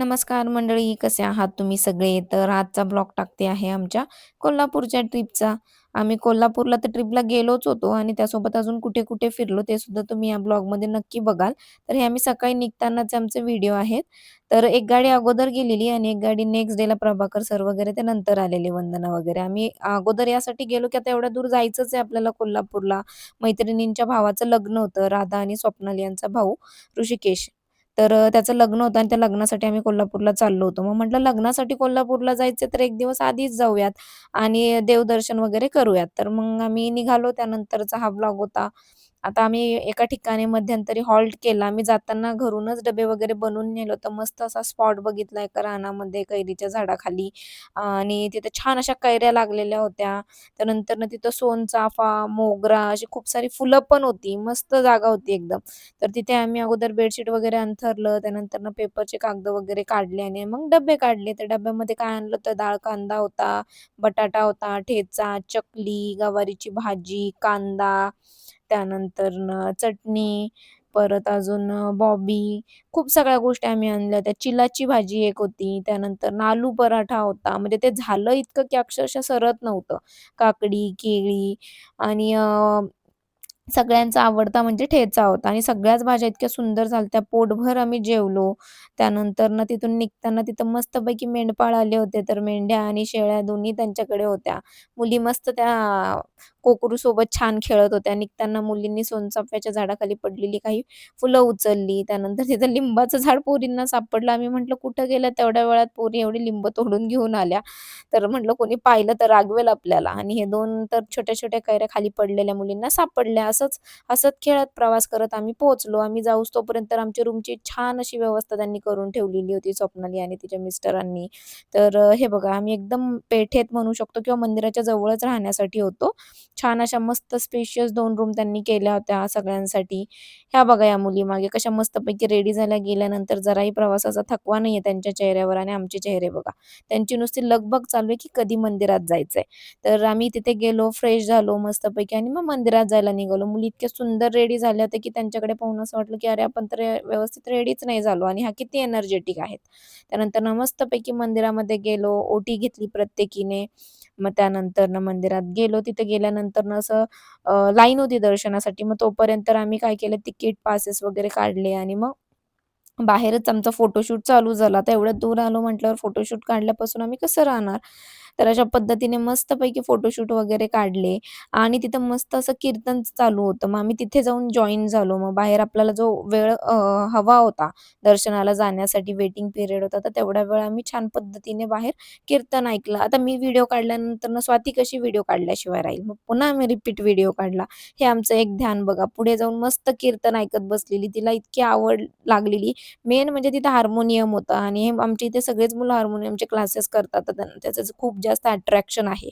नमस्कार मंडळी, कसे आहात तुम्ही सगळे? तर आजचा ब्लॉग टाकते आहे आमच्या कोल्हापूरच्या ट्रिपचा. आम्ही कोल्हापूरला तर ट्रिपला गेलोच होतो आणि त्यासोबत अजून कुठे-कुठे फिरलो ते सुद्धा तुम्ही या ब्लॉगमध्ये नक्की बघाल. तर हे आम्ही सकाळी निघतानाचे आमचे व्हिडिओ आहेत. तर एक गाडी अगोदर गेलेली आणि एक गाडी नेक्स्ट डेला प्रभाकर सर वगैरे ते नंतर आलेले वंदना वगैरे. आम्ही अगोदर यासाठी गेलो की आता एवढ्या दूर जायचंच आहे आपल्याला कोल्हापूरला. मैत्रिणींच्या भावाचं लग्न होतं, राधा आणि स्वप्नाली यांचा भाऊ ऋषिकेश. तर त्याचं लग्न होतं आणि त्या लग्नासाठी आम्ही कोल्हापूरला चाललो होतो. मग म्हटलं लग्नासाठी कोल्हापूरला जायचं तर एक दिवस आधीच जाऊयात आणि देवदर्शन वगैरे करूयात. तर मग आम्ही निघालो त्यानंतरचा हा ब्लॉग होता. आता आम्ही एका ठिकाणी मध्यंतरी हॉल्ट केला. आम्ही जाताना घरूनच डबे वगैरे बनवून नेलो तर मस्त असा स्पॉट बघितला एका रानामध्ये कैरीच्या झाडाखाली आणि तिथे छान अशा कैऱ्या लागलेल्या होत्या. त्यानंतरनं तिथं सोनचाफा, मोगरा अशी खूप सारी फुलं पण होती. मस्त जागा होती एकदम. तर तिथे आम्ही अगोदर बेडशीट वगैरे अंथरलं. त्यानंतरनं पेपरचे कागद वगैरे काढले आणि मग डब्बे काढले. तर डब्यामध्ये काय आणलं तर डाळ कांदा होता, बटाटा होता, ठेचा, चकली, गवारीची भाजी, कांदा, त्यानंतर चटणी, परत अजून बॉबी खूप सगळ्या गोष्टी आम्ही आणल्या त्या चिलाची भाजी एक होती, त्यानंतर आलू पराठा होता. म्हणजे ते झालं इतकं की अक्षरशः सरत नव्हतं. काकडी, केळी आणि सगळ्यांचा आवडता म्हणजे ठेचा होता आणि सगळ्याच भाज्या इतक्या सुंदर झाल्या पोटभर आम्ही जेवलो. त्यानंतर ना तिथून निघताना तिथं मस्तपैकी मेंढपाळ आले होते. तर मेंढ्या आणि शेळ्या दोन्ही त्यांच्याकडे होत्या. मुली मस्त त्या कोकरू सोबत छान खेळत होत्या. निघताना मुलींनी सोनचाफ्याच्या झाडाखाली पडलेली काही फुलं उचलली. त्यानंतर तिथं लिंबाचं झाड पोरींना सापडलं. आम्ही म्हटलं, "कुठं गेलं तेवढ्या वेळात पोरी एवढी लिंब तोडून घेऊन आल्या." तर म्हटलं, "कोणी पाहिलं तर रागवेल आपल्याला." आणि हे दोन तर छोट्या-छोट्या कैऱ्या खाली पडलेल्या मुलींना सापडल्या. असंच हसत-खेळत प्रवास करत आम्ही पोहोचलो. आम्ही जाऊस तोपर्यंत आमच्या आमची रूमची छान अशी व्यवस्था त्यांनी करून ठेवलेली होती स्वप्नाली आणि तिच्या मिस्टरांनी. तर हे बघा आम्ही एकदम पेठेत म्हणू शकतो किंवा मंदिराच्या जवळच राहण्यासाठी होतो. छान अशा मस्त स्पेशियस दोन रूम त्यांनी केल्या होत्या सगळ्यांसाठी. ह्या बघा या मुली मागे कशा मस्तपैकी रेडी झाल्या. गेल्यानंतर जराही प्रवासाचा थकवा नाहीये त्यांच्या चेहऱ्यावर आणि आमचे चेहरे बघा. त्यांची नुसती लगबग चालू आहे की कधी मंदिरात जायचंय. तर आम्ही तिथे गेलो, फ्रेश झालो मस्तपैकी आणि मग मंदिरात जायला निघालो. मुली इतक्या सुंदर रेडी झाल्या होत्या की त्यांच्याकडे पाहून असं वाटलं की अरे आपण तर व्यवस्थित रेडीच नाही झालो आणि ह्या किती एनर्जेटिक आहेत. त्यानंतर मस्तपैकी मंदिरामध्ये गेलो, ओटी घेतली प्रत्येकीने. मग त्यानंतर मंदिरात गेलो. तिथे गेल्यानंतरनं असं लाईन होती दर्शनासाठी. मग तोपर्यंत आम्ही काय केलं तिकीट, पासेस वगैरे काढले आणि मग बाहेरच आमचा फोटोशूट चालू झाला. तर एवढ्या दूर आलो म्हटल्यावर फोटोशूट काढल्यापासून आम्ही कसं राहणार? तर अशा पद्धतीने मस्तपैकी फोटोशूट वगैरे काढले आणि तिथं मस्त असं कीर्तन चालू होतं. मग आम्ही तिथे जाऊन जॉईन झालो. मग बाहेर आपल्याला जो वेळ हवा होता दर्शनाला जाण्यासाठी वेटिंग पिरियड होता, तर तेवढा वेळ आम्ही छान पद्धतीने बाहेर कीर्तन ऐकलं. आता मी व्हिडिओ काढल्यानंतरनं स्वाती कशी व्हिडिओ काढल्याशिवाय राहील? मग पुन्हा आम्ही रिपीट व्हिडिओ काढला. हे आमचं एक ध्यान बघा. पुढे जाऊन मस्त कीर्तन ऐकत बसलेली. तिला इतकी आवड लागलेली. मेन म्हणजे तिथं हार्मोनियम होतं आणि हे आमच्या इथे सगळेच मुलं हार्मोनियमचे क्लासेस करतात. त्याचं खूप जास्त अट्रॅक्शन आहे.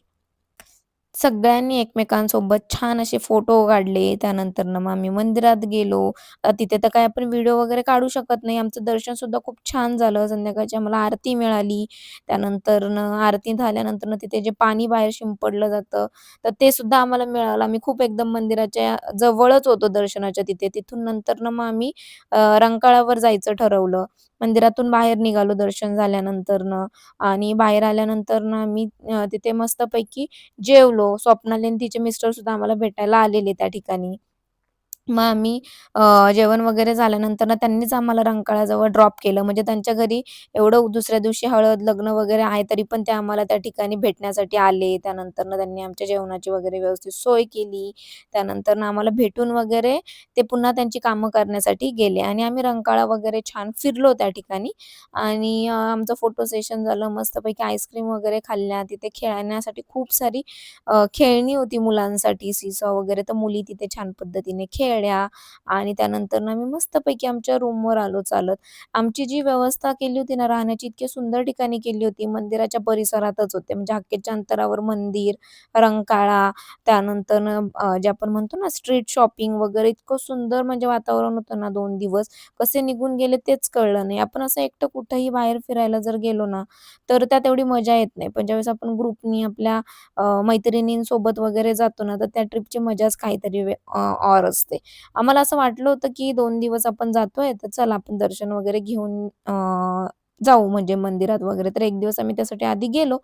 सगळ्यांनी एकमेकांसोबत छान असे फोटो काढले. त्यानंतरनं मग आम्ही मंदिरात गेलो. तिथे तर काय आपण व्हिडिओ वगैरे काढू शकत नाही. आमचं दर्शन सुद्धा खूप छान झालं. संध्याकाळची आम्हाला आरती मिळाली. त्यानंतर आरती झाल्यानंतर तिथे जे पाणी बाहेर शिंपडलं जातं, तर ते सुद्धा आम्हाला मिळालं. आम्ही खूप एकदम मंदिराच्या जवळच होतो दर्शनाच्या तिथे. तिथून नंतरनं मग आम्ही रंकाळावर जायचं ठरवलं. मंदिरातून बाहेर निघालो दर्शन झाल्यानंतरनं आणि बाहेर आल्यानंतरनं आम्ही तिथे मस्तपैकी जेवलो. स्वप्नाली आणि तिचे मिस्टर सुद्धा आम्हाला भेटायला आलेले त्या ठिकाणी. मग आम्ही अ, जेवण वगैरे झाल्यानंतर ना त्यांनीच आम्हाला रंकाळाजवळ ड्रॉप केलं. म्हणजे त्यांच्या घरी एवढं दुसऱ्या दिवशी हळद, लग्न वगैरे आहे, तरी पण ते आम्हाला त्या ठिकाणी भेटण्यासाठी आले. त्यानंतरनं त्यांनी आमच्या जेवणाची वगैरे व्यवस्थित सोय केली. त्यानंतरनं आम्हाला भेटून वगैरे ते पुन्हा त्यांची कामं करण्यासाठी गेले आणि आम्ही रंकाळा वगैरे छान फिरलो त्या ठिकाणी आणि अ, आमचं फोटो सेशन झालं. मस्तपैकी आईस्क्रीम वगैरे खाल्ल्या. तिथे खेळण्यासाठी खूप सारी अ, खेळणी होती मुलांसाठी, सीसॉ वगैरे. तर मुली तिथे छान पद्धतीने खेळल्या आणि त्यानंतर आम्ही मस्तपैकी आमच्या रूमवर आलो चालत. आमची जी व्यवस्था केली होती ना राहण्याची, इतकी सुंदर ठिकाणी केली होती. मंदिराच्या परिसरातच होते. म्हणजे हाकेच्या अंतरावर मंदिर, रंकाळा, त्यानंतर जे आपण म्हणतो ना स्ट्रीट शॉपिंग वगैरे इतकं सुंदर म्हणजे वातावरण होतं ना दोन दिवस. कसे निघून गेले तेच कळलं नाही. आपण असं एकटं कुठेही बाहेर फिरायला जर गेलो ना, तर त्यात एवढी मजा येत नाही. पण ज्यावेळेस आपण ग्रुपनी आपल्या मैत्रिणींसोबत वगैरे जातो ना, तर त्या ट्रिपची मजाच काहीतरी ऑर और असते. आम्हाला असं वाटलं होतं, की दोन दिवस आपण जातोय, तर चला आपण दर्शन वगैरे घेऊन अ, जाऊ म्हणजे मंदिरात वगैरे. तर एक दिवस आम्ही त्यासाठी आधी गेलो.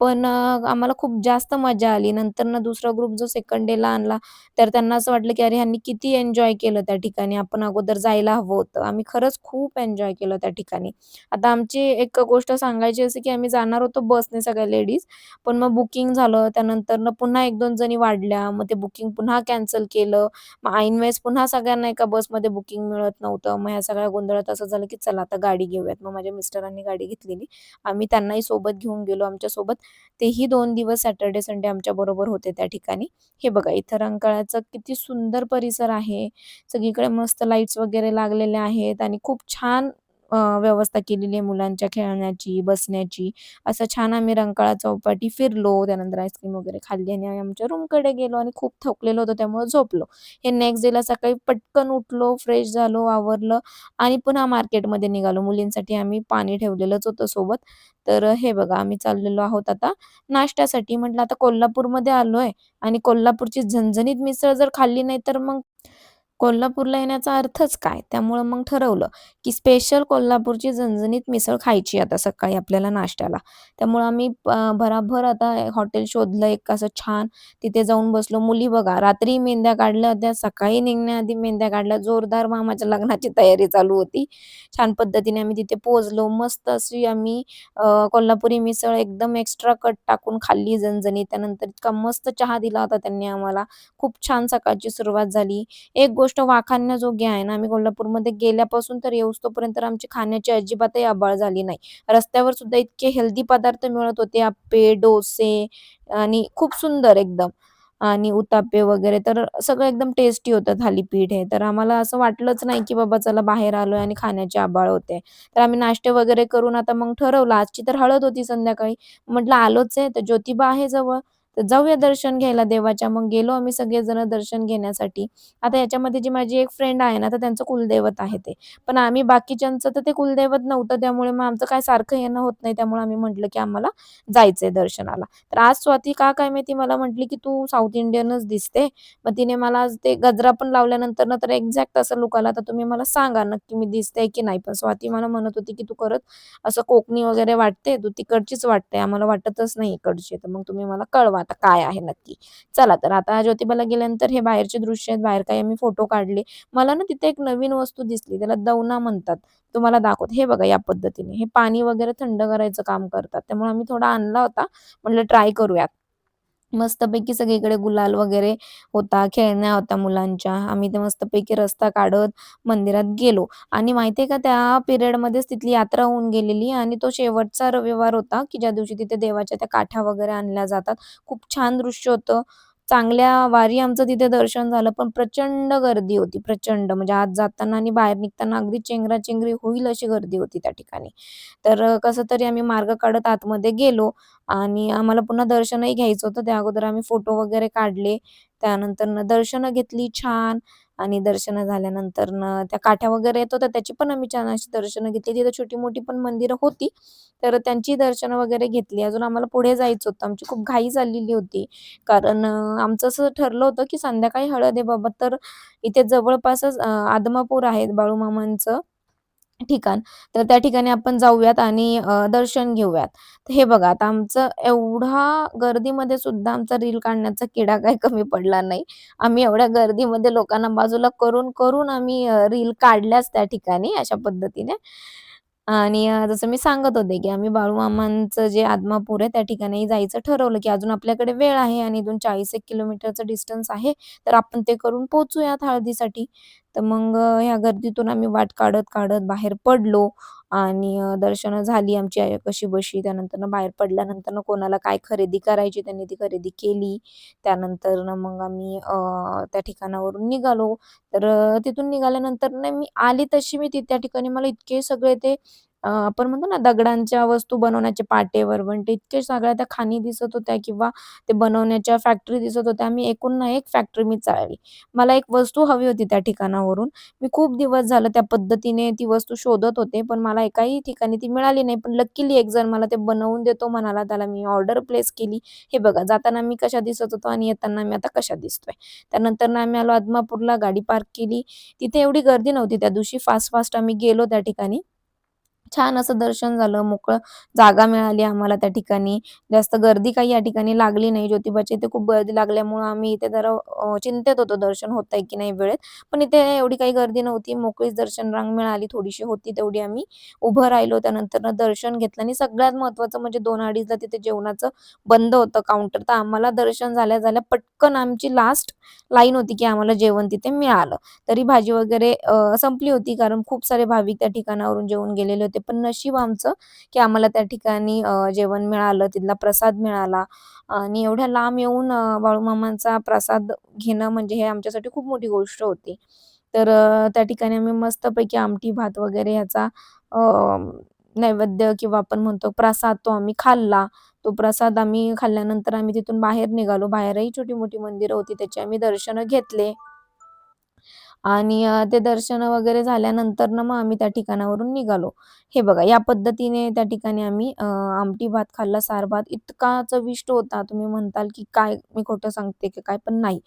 पण आम्हाला खूप जास्त मजा आली. नंतर ना दुसरा ग्रुप जो सेकंड डेला आणला, तर त्यांना असं वाटलं, की अरे ह्यांनी किती एन्जॉय केलं त्या ठिकाणी. आपण अगोदर जायला हवं होतं. आम्ही खरंच खूप एन्जॉय केलं त्या ठिकाणी. आता आमची एक गोष्ट सांगायची अशी, की आम्ही जाणार होतो बसने सगळ्या लेडीज. पण मग बुकिंग झालं. त्यानंतरनं पुन्हा 1-2 जणी वाढल्या. मग ते बुकिंग पुन्हा कॅन्सल केलं. मग ऐनवेळेस पुन्हा सगळ्यांना एका बसमध्ये बुकिंग मिळत नव्हतं. मग ह्या सगळ्या गोंधळात असं झालं, की चला आता गाडी घेऊयात. मग माझ्या मिस्टर मिस्टरांनी गाडी घेतलेली. आम्ही त्यांनाही सोबत घेऊन गेलो आमच्यासोबत. तेही दोन दिवस सॅटर्डे, संडे आमच्या बरोबर होते त्या ठिकाणी. हे बघा इथं रंकाळ्याचा किती सुंदर परिसर आहे. सगळीकडे मस्त लाईट्स वगैरे लागलेले आहेत आणि खूप छान व्यवस्था केलेली आहे मुलांच्या खेळण्याची, बसण्याची. असं छान आम्ही रंकाळा चौपाटी फिरलो. त्यानंतर आईस्क्रीम वगैरे खाल्ली आणि आम्ही आमच्या रूमकडे गेलो आणि खूप थकलेलो होतो त्यामुळे झोपलो. हे नेक्स्ट डेला सकाळी पटकन उठलो, फ्रेश झालो, आवरलं आणि पुन्हा मार्केटमध्ये निघालो. मुलींसाठी आम्ही पाणी ठेवलेलंच होतं सोबत. तर हे बघा आम्ही चाललेलो आहोत आता नाश्त्यासाठी. म्हटलं आता कोल्हापूरमध्ये आलोय आणि कोल्हापूरची झणझणीत मिसळ जर खाल्ली नाही तर मग कोल्हापूरला येण्याचा अर्थच काय? त्यामुळं मग ठरवलं, की स्पेशल कोल्हापूरची झणझणीत मिसळ खायची आता सकाळी आपल्याला नाश्त्याला. त्यामुळं आम्ही भराभर आता हॉटेल शोधलं एक असं छान. तिथे जाऊन बसलो. मुली बघा रात्री मेंद्या काढल्या त्या सकाळी निघण्याआधी मेंद्या काढल्या. जोरदार मामाच्या लग्नाची तयारी चालू होती. छान पद्धतीने आम्ही तिथे पोहोचलो. मस्त अशी आम्ही कोल्हापुरी मिसळ एकदम एक्स्ट्रा कट टाकून खाल्ली झणझणीत. त्यानंतर इतका मस्त चहा दिला होता त्यांनी आम्हाला. खूप छान सकाळची सुरुवात झाली. एक गोष्ट वाखाणण्याजोगी आहे ना, आम्ही कोल्हापूरमध्ये गेल्यापासून तर येऊस्तोपर्यंत तोपर्यंत आमची खाण्याची अजिबातही आबाळ झाली नाही. रस्त्यावर सुद्धा इतके हेल्दी पदार्थ मिळत होते. आप्पे डोसे आणि खूप सुंदर एकदम आणि उतापे वगैरे तर सगळं एकदम टेस्टी होतं थालीपीठ हे. तर आम्हाला असं वाटलंच नाही, की बाबा चला बाहेर आलोय आणि खाण्याची आबाळ होते. तर आम्ही नाश्ते वगैरे करून आता मग ठरवलं आजची तर हळद होती संध्याकाळी. म्हटलं आलोच आहे तर ज्योतिबा आहे जवळ, तर जाऊया दर्शन घ्यायला देवाच्या. मग गेलो आम्ही सगळेजण दर्शन घेण्यासाठी. आता याच्यामध्ये जी माझी एक फ्रेंड आहे ना, तर त्यांचं कुलदैवत आहे ते. पण आम्ही बाकीच्यांचं तर ते कुलदैवत नव्हतं, त्यामुळे मग आमचं काय सारखं येणं होत नाही. त्यामुळे आम्ही म्हटलं, की आम्हाला जायचंय दर्शनाला. तर आज स्वाती का काय माहिती मला म्हटली, की "तू साऊथ इंडियनच दिसते." मग तिने मला आज ते गजरा पण लावल्यानंतर ना तर एक्झॅक्ट असं लुकाला तर तुम्ही मला सांगा नक्की मी दिसते की नाही? पण स्वाती मला म्हणत होती, की "तू करत असं कोकणी वगैरे वाटते, तू तिकडचीच वाटते. आम्हाला वाटतच नाही इकडची. तर मग तुम्ही मला कळवा आता काय आहे नक्की." चला तर आता ज्योतिबाला गेल्यानंतर हे बाहेरचे दृश्य आहेत. बाहेर काही आम्ही फोटो काढले. मला ना तिथे एक नवीन वस्तू दिसली. त्याला दवना म्हणतात. तुम्हाला दाखवत हे बघा या पद्धतीने. हे पाणी वगैरे थंड करायचं काम करतात. त्यामुळे आम्ही थोडा आणला होता. म्हटलं ट्राय करूयात. मस्तपैकी सगळीकडे गुलाल वगैरे होता, खेळण्या होत्या मुलांच्या. आम्ही ते मस्तपैकी रस्ता काढत मंदिरात गेलो आणि माहिती आहे का त्या पिरियडमध्येच तिथली यात्रा होऊन गेलेली आणि तो शेवटचा रविवार होता, की ज्या दिवशी तिथे देवाच्या त्या काठ्या वगैरे आणल्या जातात. खूप छान दृश्य होतं. चांगल्या वारी आमचं तिथे दर्शन झालं, पण प्रचंड गर्दी होती, प्रचंड. म्हणजे आत जाताना आणि बाहेर निघताना अगदी चेंगराचेंगरी होईल अशी गर्दी होती त्या ठिकाणी. तर कसं तरी आम्ही मार्ग काढत आतमध्ये गेलो आणि आम्हाला पुन्हा दर्शनही घ्यायचं होतं. त्या अगोदर आम्ही फोटो वगैरे काढले. त्यानंतर दर्शनं घेतली छान आणि दर्शन झाल्यानंतर त्या काठ्या वगैरे येत होत्या, त्याची पण आम्ही छान अशी दर्शनं घेतली. तिथे छोटी-मोठी पण मंदिरं होती, तर त्यांची दर्शनं वगैरे घेतली. अजून आम्हाला पुढे जायचं होतं. आमची खूप घाई झालेली होती. कारण आमचं असं ठरलं होतं, की संध्याकाळी हळद आहे बाबा, तर इथे जवळपासच आदमापूर आहे बाळूमामांचं ठिकाण. तर त्या ठिकाणी आपण जाऊयात आणि दर्शन घेऊयात. तर हे बघा आता आमचं एवढा गर्दीमध्ये सुद्धा आमचा रील काढण्याचा किडा काही कमी पडला नाही. आम्ही एवढ्या गर्दीमध्ये लोकांना बाजूला करून, करून आम्ही रील काढल्याच त्या ठिकाणी अशा पद्धतीने. आणि अ, जसं मी सांगत होते, की आम्ही बाळूमामांचं जे आदमापूर आहे त्या ठिकाणी जायचं ठरवलं, की अजून आपल्याकडे वेळ आहे आणि इथून 40 एक किलोमीटरचं डिस्टन्स आहे. तर आपण ते करून पोहोचूयात हळदीसाठी. तर मग अ, ह्या गर्दीतून आम्ही वाट काढत, काढत बाहेर पडलो आणि दर्शनं झाली आमची कशी बशी त्यानंतरनं बाहेर पडल्यानंतरनं कोणाला काय खरेदी करायची त्यांनी ती खरेदी केली. त्यानंतरनं मग आम्ही त्या ठिकाणावरून निघालो. तर तिथून निघाल्यानंतर नाही मी आली तशी मी ती त्या ठिकाणी मला इतके सगळे ते आपण म्हणतो ना दगडांच्या वस्तू बनवण्याचे पाटे, वरवंटे इतके सगळ्या त्या खाणी दिसत होत्या किंवा ते बनवण्याच्या फॅक्टरी दिसत होत्या. मी एकूण ना एक फॅक्टरी मी चालली मला एक वस्तू हवी होती त्या ठिकाणावरून. मी खूप दिवस झालं त्या पद्धतीने ती वस्तू शोधत होते, पण मला एकाही ठिकाणी ती मिळाली नाही. पण लक्कीली एक जण मला ते बनवून देतो म्हणाला. त्याला मी ऑर्डर प्लेस केली. हे बघा जाताना मी कशा दिसत होतो आणि येताना मी आता कशा दिसतोय. त्यानंतर ना आम्ही आलो आदमापूरला, गाडी पार्क केली. तिथे एवढी गर्दी नव्हती त्या दिवशी. फास्ट-फास्ट आम्ही गेलो त्या ठिकाणी. छान असं दर्शन झालं, मोकळं जागा मिळाली आम्हाला त्या ठिकाणी. जास्त गर्दी काही या ठिकाणी लागली नाही. ज्योतिबाची इथे खूप गर्दी लागल्यामुळं आम्ही इथे जरा चिंतेत होतो दर्शन होत आहे की नाही वेळेत. पण इथे एवढी काही गर्दी नव्हती. मोकळीच दर्शन रांग मिळाली. थोडीशी होती तेवढी आम्ही उभं राहिलो. त्यानंतर दर्शन घेतलं आणि सगळ्यात महत्वाचं म्हणजे 2:30ला तिथे जेवणाचं बंद होतं काउंटर. तर आम्हाला दर्शन झाल्या-झाल्या पटकन आमची लास्ट लाईन होती की आम्हाला जेवण तिथे मिळालं. तरी भाजी वगैरे संपली होती कारण खूप सारे भाविक त्या ठिकाणावरून जेवून गेलेले होते. पण नशीब आमचं की आम्हाला त्या ठिकाणी जेवण मिळालं, तिथला प्रसाद मिळाला आणि एवढ्या लांब येऊन बाळूमामांचा प्रसाद घेणं म्हणजे हे आमच्यासाठी खूप मोठी गोष्ट होती. तर त्या ठिकाणी आम्ही मस्तपैकी आमटी भात वगैरे ह्याचा नैवेद्य किंवा आपण म्हणतो प्रसाद तो आम्ही खाल्ला. तो प्रसाद आम्ही खाल्ल्यानंतर आम्ही तिथून बाहेर निघालो. बाहेरही छोटी-मोठी मंदिरं होती त्याची आम्ही दर्शन घेतले. आणि ते दर्शन वगैरे झाल्यानंतर ना मग आम्ही त्या ठिकाणावरून निघालो. हे बघा या पद्धतीने त्या ठिकाणी आम्ही आमटी भात खाल्ला, सार-भात इतका चविष्ट होता. तुम्ही म्हणताल की काय मी खोटं सांगते की काय? पण नाही.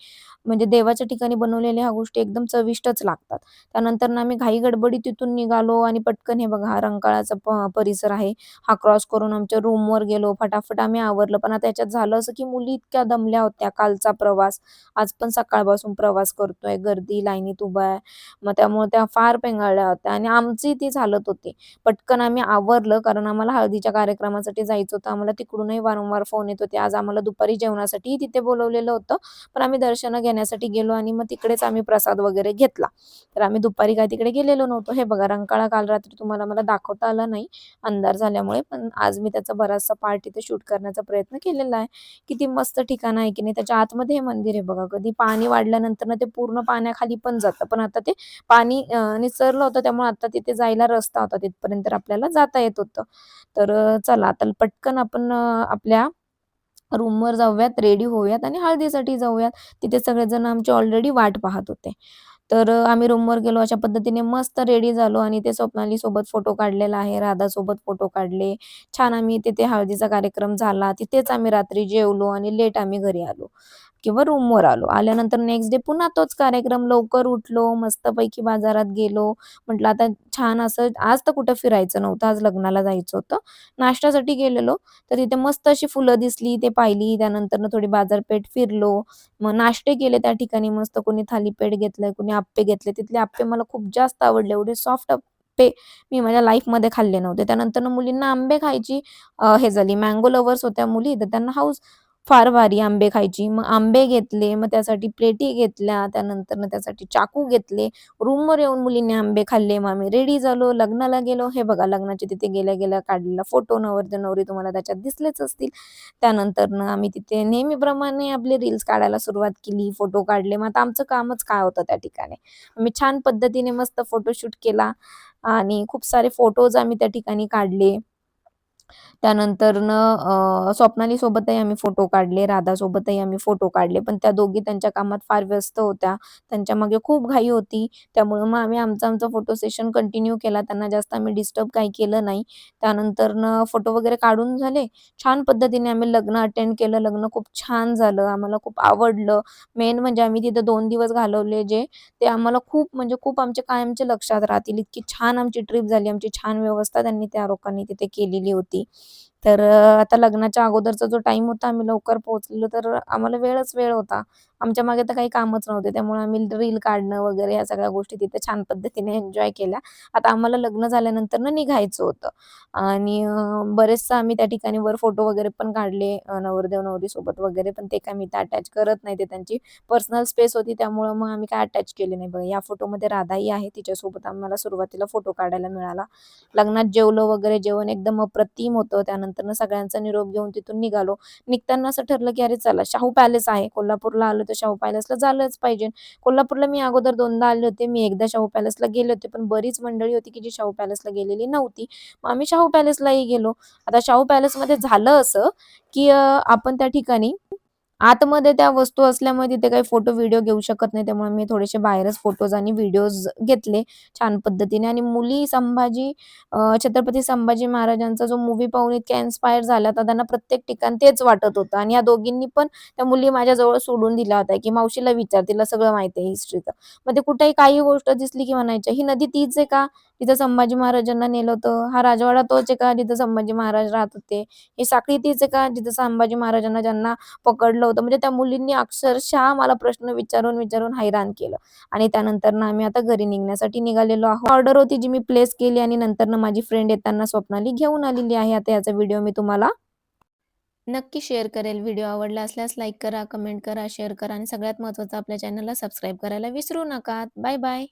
म्हणजे देवाच्या ठिकाणी बनवलेल्या ह्या गोष्टी एकदम चविष्टच लागतात. त्यानंतर ना आम्ही घाई गडबडी तिथून निघालो आणि पटकन हे बघा हा रंकाळाचा परिसर आहे. हा क्रॉस करून आमच्या रूमवर गेलो. फटाफट आम्ही आवरलं. पण आता याच्यात झालं असं की मुली इतक्या दमल्या होत्या. कालचा प्रवास, आज पण सकाळपासून प्रवास करतोय. गर्दी लाईनीत उभा आहे. मग त्यामुळे त्या फार पेंगाळल्या होत्या आणि आमची ती चालत होती. पटकन आम्ही आवरलं कारण आम्हाला हळदीच्या कार्यक्रमासाठी जायचं होतं. आम्हाला तिकडूनही वारंवार फोन येत होते. आज आम्हाला दुपारी जेवणासाठी तिथे बोलावलेलं होतं. पण आम्ही दर्शन घेण्यासाठी गेलो आणि मग तिकडेच आम्ही प्रसाद वगैरे घेतला. तर आम्ही दुपारी काय तिकडे गेलेलो नव्हतो. हे बघा रंकाळा काल रात्री तुम्हाला मला दाखवता आला नाही अंधार झाल्यामुळे. पण आज मी त्याचा बराचसा पार्ट इथे शूट करण्याचा प्रयत्न केलेला आहे. किती मस्त ठिकाण आहे की नाही. त्याच्या आतमध्ये हे मंदिर आहे बघा. कधी पाणी वाढल्यानंतरनं ते पूर्ण पाण्याखाली पण जातं. पण आता ते पाणी निसरलं होतं त्यामुळे आता तिथे जायला रस्ता होता. तिथपर्यंत आपल्याला जाता येत होतं. तर चला आता पटकन आपण आपल्या रूमवर जाऊयात, रेडी होऊयात आणि हळदीसाठी जाऊयात. तिथे सगळेजण आमची ऑलरेडी वाट पाहत होते. तर आम्ही रूमवर गेलो. अशा पद्धतीने मस्त रेडी झालो आणि ते स्वप्नाली सोबत फोटो काढलेला आहे. राधासोबत फोटो काढले. छान आम्ही तिथे हळदीचा कार्यक्रम झाला. तिथेच आम्ही रात्री जेवलो आणि लेट आम्ही घरी आलो किंवा रूमवर आलो. आल्यानंतर नेक्स्ट डे पुन्हा तोच कार्यक्रम. लवकर उठलो, मस्तपैकी बाजारात गेलो. म्हटलं आता छान असं आज तर कुठं फिरायचं नव्हतं. आज लग्नाला जायचं होतं. नाश्त्यासाठी गेलेलो. तर तिथे मस्त अशी फुलं दिसली, ते पाहिली. त्यानंतर थोडी बाजारपेठ फिरलो. मग नाश्ते केले त्या ठिकाणी मस्त. कोणी थालीपेठ घेतलंय, कोणी आप्पे घेतले. तिथले आप्पे मला खूप जास्त आवडले. एवढे सॉफ्ट अप्पे मी माझ्या लाईफमध्ये खाल्ले नव्हते. त्यानंतर मुलींना आंबे खायची हे झाली मँगो लवर्स होत्या मुली, तर त्यांना हाऊस फार भारी आंबे खायची. मग आंबे घेतले. मग त्यासाठी प्लेटी घेतल्या. त्यानंतरनं त्यासाठी चाकू घेतले. रूमवर येऊन मुलींनी आंबे खाल्ले. मग आम्ही रेडी झालो, लग्नाला गेलो. हे बघा लग्नाच्या तिथे गेल्या-गेल्या काढलेला फोटो नवरदे नवरी तुम्हाला त्याच्यात दिसलेच असतील. त्यानंतरनं आम्ही तिथे नेहमीप्रमाणे आपले रील्स काढायला सुरुवात केली. फोटो काढले. मग आता आमचं कामच काय होतं त्या ठिकाणी. आम्ही छान पद्धतीने मस्त फोटोशूट केला आणि खूप सारे फोटोज आम्ही त्या ठिकाणी काढले. त्यानंतरनं स्वप्नाली सोबतही आम्ही फोटो काढले. राधासोबतही आम्ही फोटो काढले. पण त्या दोघी त्यांच्या कामात फार व्यस्त होत्या. त्यांच्या मागे खूप घाई होती. त्यामुळे मग आम्ही आमचं-आमचं फोटो सेशन कंटिन्यू केला. त्यांना जास्त आम्ही डिस्टर्ब काही केलं नाही. त्यानंतरनं फोटो वगैरे काढून झाले. छान पद्धतीने आम्ही लग्न अटेंड केलं. लग्न खूप छान झालं. आम्हाला खूप आवडलं. मेन म्हणजे आम्ही तिथे दोन दिवस घालवले जे, ते आम्हाला खूप म्हणजे खूप आमचे कायमचे लक्षात राहतील. इतकी छान आमची ट्रिप झाली. आमची छान व्यवस्था त्यांनी त्या लोकांनी तिथे केलेली होती. থাকি तर आता लग्नाच्या अगोदरचा जो टाईम होता आम्ही लवकर पोहोचलेलो तर आम्हाला वेळच वेळ होता. आमच्या मागे तर काही कामच नव्हते. त्यामुळे आम्ही रील काढणं वगैरे ह्या सगळ्या गोष्टी तिथे छान पद्धतीने एन्जॉय केल्या. आता आम्हाला लग्न झाल्यानंतर ना निघायचं होतं आणि बरेचसं आम्ही त्या ठिकाणी वर फोटो वगैरे पण काढले नवरदेव नवरी सोबत वगैरे. पण ते काय मी तर अटॅच करत नाही. ते त्यांची पर्सनल स्पेस होती त्यामुळं मग आम्ही काय अटॅच केले नाही. बघा या फोटोमध्ये राधाही आहे. तिच्यासोबत आम्हाला सुरुवातीला फोटो काढायला मिळाला. लग्नात जेवलो वगैरे. जेवण एकदम अप्रतिम होतं. नंतर सगळ्यांचा निरोप घेऊन तिथून निघालो. निघताना असं ठरलं की अरे चला शाहू पॅलेस आहे. कोल्हापूरला आलो तर शाहू पॅलेसला झालंच पाहिजे. कोल्हापूरला मी अगोदर दोनदा आले होते. मी एकदा शाहू पॅलेसला गेले होते. पण बरीच मंडळी होती की जी शाहू पॅलेसला गेलेली नव्हती. मग आम्ही शाहू पॅलेसलाही गेलो. आता शाहू पॅलेसमध्ये झालं असं की आपण त्या ठिकाणी आतमध्ये त्या वस्तू असल्यामुळे तिथे काही फोटो व्हिडिओ घेऊ शकत नाही. त्यामुळे मी थोडेसे बाहेरच फोटोज आणि व्हिडिओज घेतले छान पद्धतीने आणि मुली संभाजी छत्रपती संभाजी महाराजांचा जो मूवी पाहून इतक्या इन्स्पायर झाला तर त्यांना प्रत्येक ठिकाण तेच वाटत होतं आणि या दोघींनी पण त्या मुली माझ्याजवळ सोडून दिला होता की मावशीला विचार तिला सगळं माहिती आहे हिस्ट्रीचं. मग ते कुठेही काही गोष्ट दिसली की म्हणायच्या, "ही नदी तीच आहे का? जिथं संभाजी महाराजांना नेलं होतं. हा राजवाडा तोच आहे का? जिथं संभाजी महाराज राहत होते. ही साखळी तीच आहे का? जिथं संभाजी महाराजांना ज्यांना पकडलं होतं. म्हणजे त्या मुलींनी अक्षरशः मला प्रश्न विचारून विचारून हैराण केलं. आणि त्यानंतर ना आम्ही आता घरी निघण्यासाठी निघालेलो आहोत. ऑर्डर होती जी मी प्लेस केली आणि नंतर ना माझी फ्रेंड येताना स्वप्नाली घेऊन आलेली आहे. आता याचा व्हिडिओ मी तुम्हाला नक्की शेअर करेल. व्हिडिओ आवडला असल्यास लाईक करा कमेंट करा शेअर करा आणि सगळ्यात महत्त्वाचं आपल्या चॅनलला सबस्क्राईब करायला विसरू नका. Bye bye